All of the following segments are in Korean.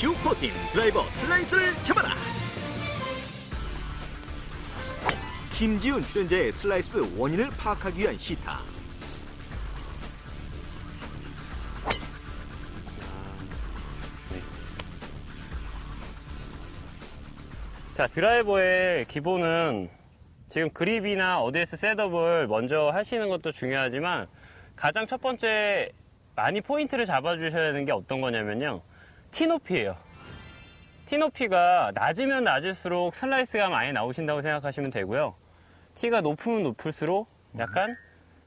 슈퍼팀 드라이버 슬라이스를 잡아라 김지훈 출연자의 슬라이스 원인을 파악하기 위한 시타 자, 드라이버의 기본은 지금 그립이나 ODS 셋업을 먼저 하시는 것도 중요하지만 가장 첫 번째 많이 포인트를 잡아주셔야 되는 게 어떤 거냐면요. 티 높이에요. 티 높이가 낮으면 낮을수록 슬라이스가 많이 나오신다고 생각하시면 되고요. 티가 높으면 높을수록 약간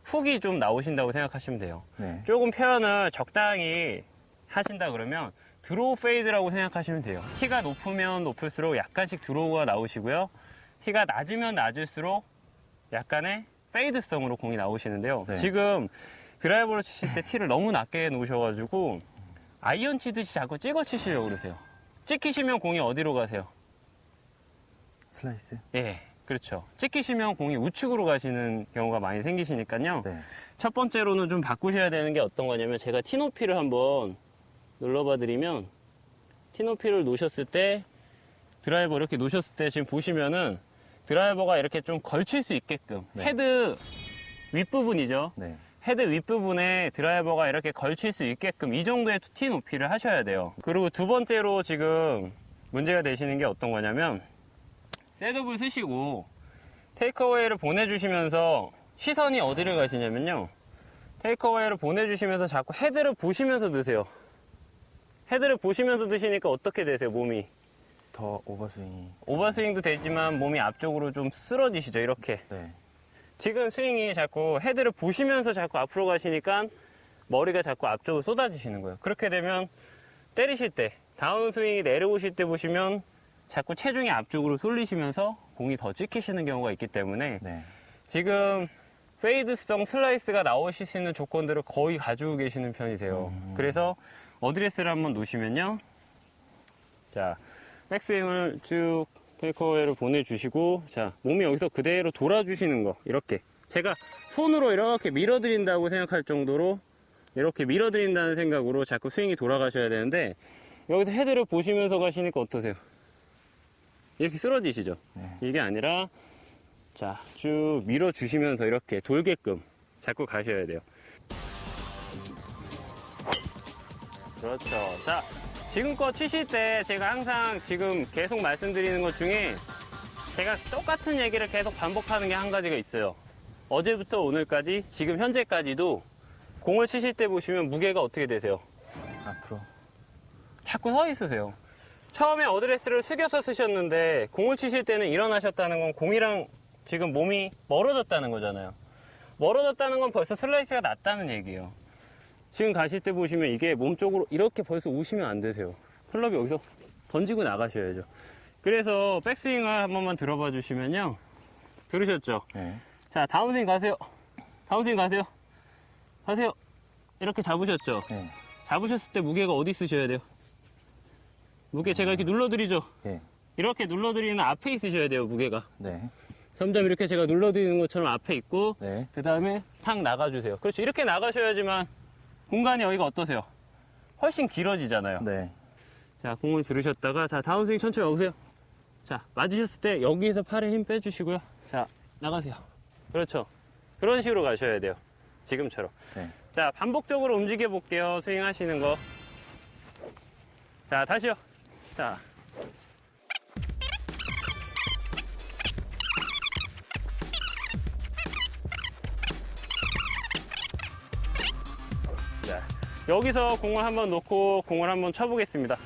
훅이 좀 나오신다고 생각하시면 돼요. 네. 조금 표현을 적당히 하신다 그러면 드로우 페이드라고 생각하시면 돼요. 티가 높으면 높을수록 약간씩 드로우가 나오시고요. 티가 낮으면 낮을수록 약간의 페이드성으로 공이 나오시는데요. 네. 지금 드라이버를 치실 때 티를 너무 낮게 놓으셔가지고 아이언 치듯이 자꾸 찍어 치시려고 그러세요. 찍히시면 공이 어디로 가세요? 슬라이스. 예, 그렇죠. 찍히시면 공이 우측으로 가시는 경우가 많이 생기시니까요. 네. 첫 번째로는 좀 바꾸셔야 되는 게 어떤 거냐면 제가 티 높이를 한번 눌러봐 드리면 티 높이를 놓으셨을 때 드라이버 이렇게 놓으셨을 때 지금 보시면은 드라이버가 이렇게 좀 걸칠 수 있게끔 네. 헤드 윗부분이죠. 네. 헤드 윗부분에 드라이버가 이렇게 걸칠 수 있게끔 이 정도의 티 높이를 하셔야 돼요. 그리고 두 번째로 지금 문제가 되시는 게 어떤 거냐면 셋업을 쓰시고 테이크어웨이를 보내주시면서 시선이 어디를 가시냐면요. 테이크어웨이를 보내주시면서 자꾸 헤드를 보시면서 드세요. 헤드를 보시면서 드시니까 어떻게 되세요, 몸이? 더 오버스윙이. 오버스윙도 되지만 몸이 앞쪽으로 좀 쓰러지시죠, 이렇게. 네. 지금 스윙이 자꾸 헤드를 보시면서 자꾸 앞으로 가시니까 머리가 자꾸 앞쪽으로 쏟아지시는 거예요. 그렇게 되면 때리실 때, 다운 스윙이 내려오실 때 보시면 자꾸 체중이 앞쪽으로 쏠리시면서 공이 더 찍히시는 경우가 있기 때문에 네. 지금 페이드성 슬라이스가 나오실 수 있는 조건들을 거의 가지고 계시는 편이세요. 음. 그래서 어드레스를 한번 놓으시면요. 자, 백스윙을 쭉 테이크어웨이를 보내주시고, 자, 몸이 여기서 그대로 돌아주시는 거, 이렇게. 제가 손으로 이렇게 밀어드린다고 생각할 정도로, 이렇게 밀어드린다는 생각으로 자꾸 스윙이 돌아가셔야 되는데, 여기서 헤드를 보시면서 가시니까 어떠세요? 이렇게 쓰러지시죠? 네. 이게 아니라, 자, 쭉 밀어주시면서 이렇게 돌게끔 자꾸 가셔야 돼요. 그렇죠. 자, 지금껏 치실 때 제가 항상 지금 계속 말씀드리는 것 중에 제가 똑같은 얘기를 계속 반복하는 게 한 가지가 있어요. 어제부터 오늘까지, 지금 현재까지도 공을 치실 때 보시면 무게가 어떻게 되세요? 앞으로. 자꾸 서 있으세요. 처음에 어드레스를 숙여서 쓰셨는데 공을 치실 때는 일어나셨다는 건 공이랑 지금 몸이 멀어졌다는 거잖아요. 멀어졌다는 건 벌써 슬라이스가 낮다는 얘기예요. 지금 가실 때 보시면 이게 몸 쪽으로 이렇게 벌써 오시면 안 되세요. 클럽이 여기서 던지고 나가셔야죠. 그래서 백스윙을 한 번만 들어봐 주시면요. 들으셨죠? 네. 자, 다운스윙 가세요. 다운스윙 가세요. 가세요. 이렇게 잡으셨죠? 네. 잡으셨을 때 무게가 어디 있으셔야 돼요? 무게 제가 이렇게 눌러드리죠? 네. 이렇게 눌러드리는 앞에 있으셔야 돼요, 무게가. 네. 점점 이렇게 제가 눌러드리는 것처럼 앞에 있고, 네. 그 다음에 탁 나가주세요. 그렇죠. 이렇게 나가셔야지만 공간이 여기가 어떠세요? 훨씬 길어지잖아요. 네. 자, 공을 들으셨다가, 자, 다운스윙 천천히 오세요. 자, 맞으셨을 때 여기에서 팔에 힘 빼주시고요. 자, 나가세요. 그렇죠. 그런 식으로 가셔야 돼요. 지금처럼. 네. 자, 반복적으로 움직여 볼게요. 스윙 하시는 거. 자, 다시요. 자. 여기서 공을 한번 놓고 공을 한번 쳐보겠습니다.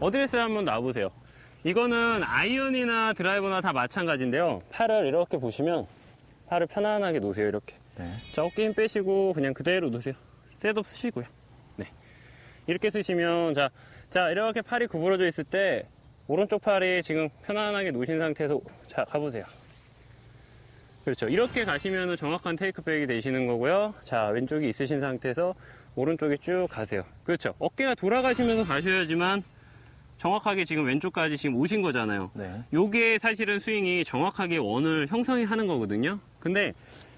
어드레스를 한번 놔보세요. 이거는 아이언이나 드라이버나 다 마찬가지인데요. 팔을 이렇게 보시면 팔을 편안하게 놓으세요. 이렇게. 네. 자, 어깨 힘 빼시고 그냥 그대로 놓으세요. 셋업 쓰시고요. 네. 이렇게 쓰시면 자, 자 이렇게 팔이 구부러져 있을 때 오른쪽 팔이 지금 편안하게 놓으신 상태에서 자 가보세요. 그렇죠. 이렇게 가시면 정확한 테이크백이 되시는 거고요. 자 왼쪽이 있으신 상태에서 오른쪽에 쭉 가세요. 그렇죠. 어깨가 돌아가시면서 가셔야지만 정확하게 지금 왼쪽까지 지금 오신 거잖아요. 네. 요게 사실은 스윙이 정확하게 원을 형성이 하는 거거든요. 근데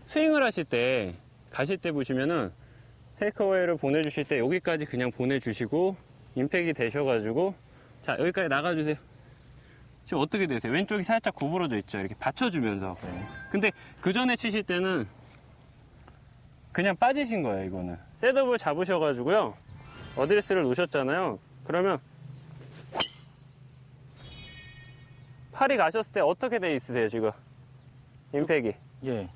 스윙을 하실 때, 가실 때 보시면은 테이크어웨이를 보내주실 때 여기까지 그냥 보내주시고 임팩이 되셔가지고 자 여기까지 나가주세요. 지금 어떻게 되세요? 왼쪽이 살짝 구부러져 있죠. 이렇게 받쳐주면서. 네. 근데 그 전에 치실 때는 그냥 빠지신 거예요, 이거는. 셋업을 잡으셔가지고요. 어드레스를 놓으셨잖아요. 그러면 팔이 가셨을 때 어떻게 돼 있으세요, 지금? 임팩이. 예.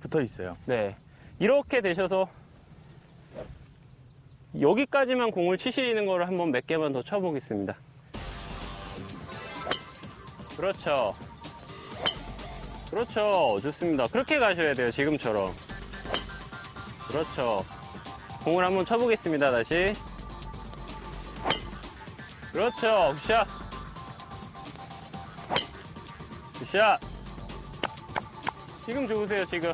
붙어 있어요. 네. 이렇게 되셔서 여기까지만 공을 치시는 거를 한번 몇 개만 더 쳐보겠습니다. 그렇죠. 그렇죠. 좋습니다. 그렇게 가셔야 돼요. 지금처럼. 그렇죠. 공을 한번 쳐보겠습니다. 다시. 그렇죠. 굿샷. 굿샷. 지금 좋으세요, 지금.